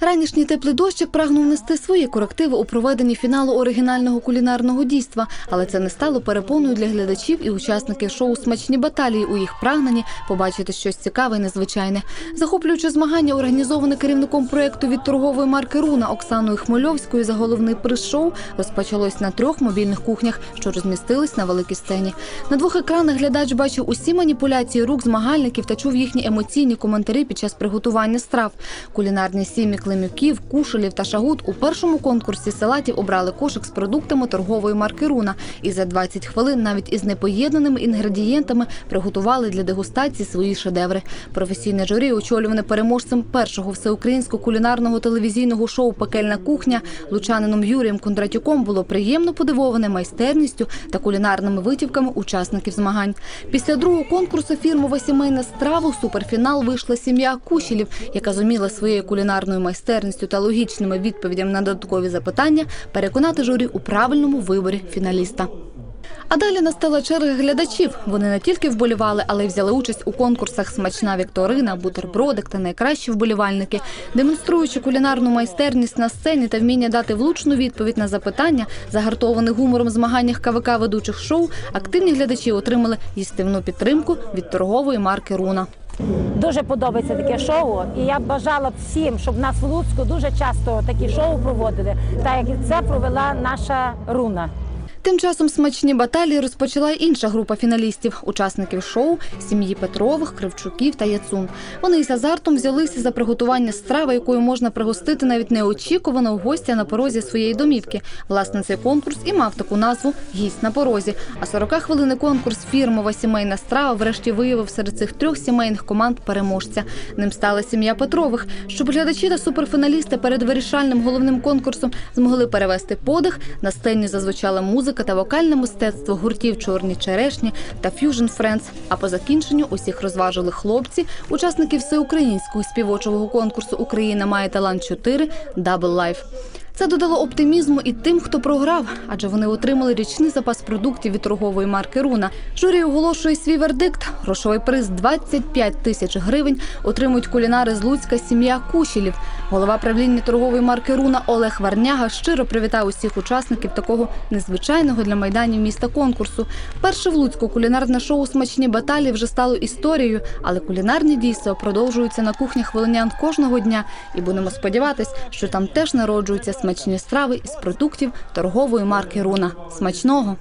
Ранішній теплий дощик прагнув нести свої корективи у проведенні фіналу оригінального кулінарного дійства, але це не стало перепоною для глядачів і учасників шоу Смачні баталії у їх прагненні побачити щось цікаве і незвичайне. Захоплююче змагання, організоване керівником проєкту від торгової марки Руна Оксаною Хмельовською за головний приз шоу, розпочалось на трьох мобільних кухнях, що розмістились на великій сцені. На двох екранах глядач бачив усі маніпуляції рук змагальників та чув їхні емоційні коментарі під час приготування страв. Кулінарні сім'ї Климюків, Кушелів та Шагут у першому конкурсі салатів обрали кошик з продуктами торгової марки Руна і за 20 хвилин навіть із непоєднаними інгредієнтами приготували для дегустації свої шедеври. Професійне журі, очолюване переможцем першого всеукраїнського кулінарного телевізійного шоу Пекельна кухня лучанином Юрієм Кондратюком було приємно подивоване майстерністю та кулінарними витівками учасників змагань. Після другого конкурсу фірмова сімейна страва у суперфінал вийшла сім'я Кушелів, яка зуміла своєю кулінарною майстерністю та логічними відповідями на додаткові запитання переконати журі у правильному виборі фіналіста. А далі настала черга глядачів. Вони не тільки вболівали, але й взяли участь у конкурсах Смачна Вікторина, Бутербродик та найкращі вболівальники, демонструючи кулінарну майстерність на сцені та вміння дати влучну відповідь на запитання, загартованих гумором змаганнях КВК ведучих шоу. Активні глядачі отримали їстивну підтримку від торгової марки Руна. Дуже подобається таке шоу, і я б бажала всім, щоб нас в Луцьку дуже часто такі шоу проводили, так як це провела наша руна. Тим часом смачні баталії розпочала й інша група фіналістів, учасників шоу сім'ї Петрових, Кривчуків та Яцун. Вони із азартом взялися за приготування страви, якою можна пригостити навіть неочікуваного гостя на порозі своєї домівки. Власне, цей конкурс і мав таку назву Гість на порозі. А 40 хвилини конкурс Фірмова сімейна страва врешті виявив серед цих трьох сімейних команд переможця. Ним стала сім'я Петрових. Щоб глядачі та суперфіналісти перед вирішальним головним конкурсом змогли перевести подих. На сцені зазвучала музика та вокальне мистецтво гуртів Чорні черешні та Ф'южн Френдс. А по закінченню усіх розважили хлопці, учасники всеукраїнського співочого конкурсу Україна має талант 4 Дабл Life. Це додало оптимізму і тим, хто програв, адже вони отримали річний запас продуктів від торгової марки Руна. Журі оголошує свій вердикт. Грошовий приз 25 тисяч гривень отримують кулінари з Луцька сім'я Кушілів. Голова правління торгової марки Руна Олег Варняга щиро привітав усіх учасників такого незвичайного для майданів міста конкурсу. Перше в Луцьку кулінарне шоу Смачні баталії вже стало історією, але кулінарні дійства продовжуються на кухнях волинян кожного дня. І будемо сподіватись, що там теж народжуються смачні страви із продуктів торгової марки Руна. Смачного!